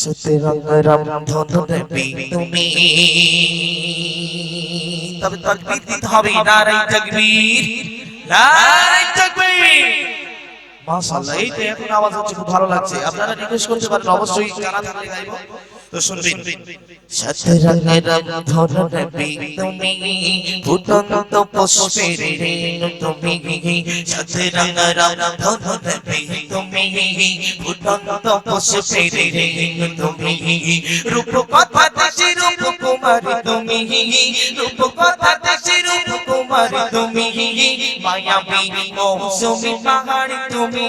সত্যরঙ রামধনু নবী তুমি। তবে তাকবীর দিতে হবে। নারাই তাকবীর নারাই তাকবীর। মাশাআল্লাহ, এই তো এখন আওয়াজ হচ্ছে, খুব ভালো লাগছে। আপনারা রিকোয়েস্ট করতে পারেন, অবশ্যই কারা থাকলে গাইবো। শুনবেন সত্যরঙের রামধনু নবী তুমি ফুটন্ত পুষ্পের রেণু তুমি। পুষ্পের রেণু তুমি। রূপ কথা দেশে রূপ কুমারী, তুমি রূপ কথা দেশে রূপ কুমারী, তুমি মায়াবী মৌসুমি পাহাড়, তুমি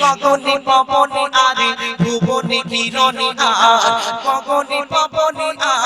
গগনে পবনে আরে, ভুবনে কিরণে আর, গগনে পবনে আর।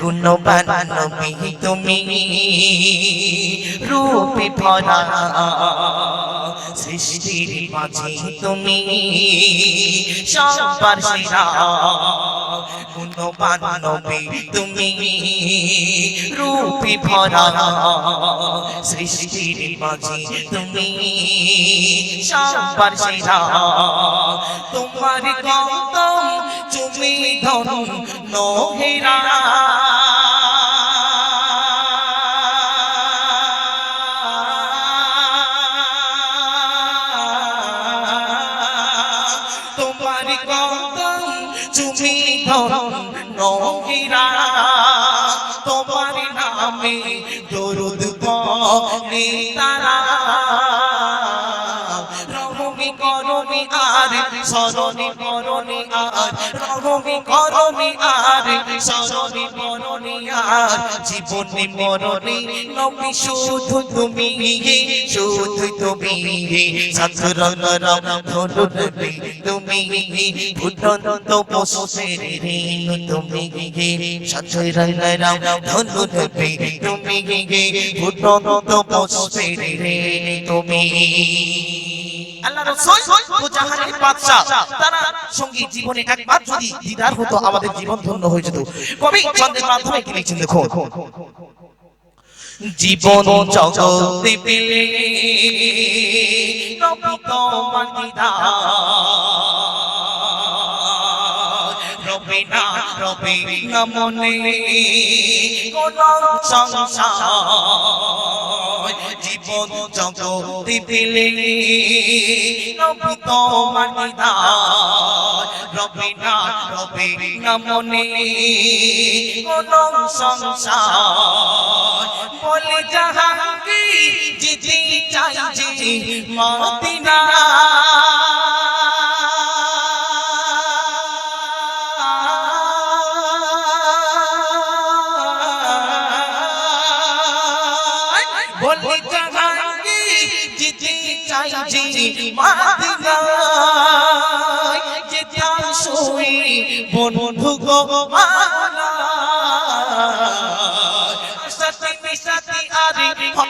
গুণবান নবী তুমি রূপে ভরা সৃষ্টির মাঝে তুমি সবার সেরা। গুণবান নবী তুমি রূপে ভরা সৃষ্টির মাঝে তুমি সবার সেরা। তোমার গৌতম তুমি ধন নোহেরা। তুমি ধন নোহেরা তোমার নামে দরুদ পড়ে তারা। আর স্মরণে করণে আর রহমি করমি আর স্মরণে করণে আর, জীবনে মরণে নবী শুধু তুমি শুধু তুমি সাতরং রাম ধনু নবী তুমি ফুটন্ত রেণু তুমি সাতরং রাম ধনু নবী তুমি ফুটন্ত রেণু তুমি আল্লাহ ও জাহানের তারা সঙ্গী জীবনে একবার যদি দিদার হতো, আমাদের জীবন ধন্য হয়ে যেত। কবি চন্দ্রের মাধ্যমে কি লিখছেন দেখুন? জীবন জগতে পেলে নবী তোমার দিদার। রবে না না মনে কোন সংসার। জীবন জগতে দিলে। নবী তোমার দিদার রবি না, রবে না মনে। কোন সংসার, বলে জাহাঙ্গীর যেতে চাই যে মদিনা বলে জাহাঙ্গীর যেতে চাই যে মদিনা যেতে আসই বন্ধু গো মালা সাথে মিশাতে আরে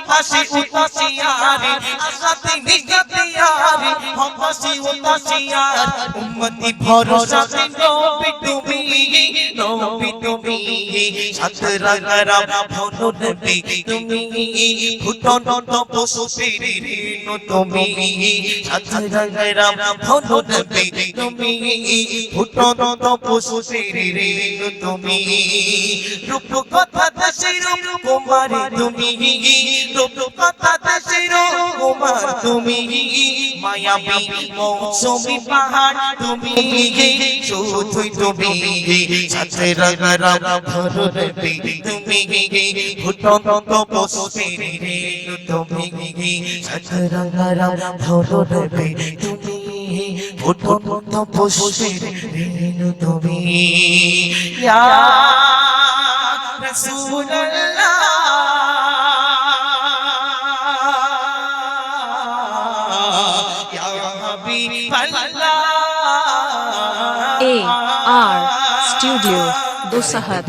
হাসি উতাসি আরে সাথে মিশাতে আরে হাসি উতাসি আর উম্মতি ভরসা তে নবী তুমি নবী তুমি সাথে রাগারাম ধনু নবী তুমি ফুটন্ত পুষ্পের তুমি সাথে রাগারাম ধনু নবী তুমি ফুটন্ত পুষ্পের তুমি রূপ কথা দেশের কুমারী তুমি রূপ দেশের কুমার তুমি মায়াবী মৌসুমী পাহাড় তুমি শুধুই তুমি সাথে রাগারাম ধনু তুমি ফুটন্ত পুষ্পের তুমি সাথে রাগারাম ধনু তুমি ফুটন্ত পুষ্পের তুমি ইয়া ইয়া A R Studio Dosahat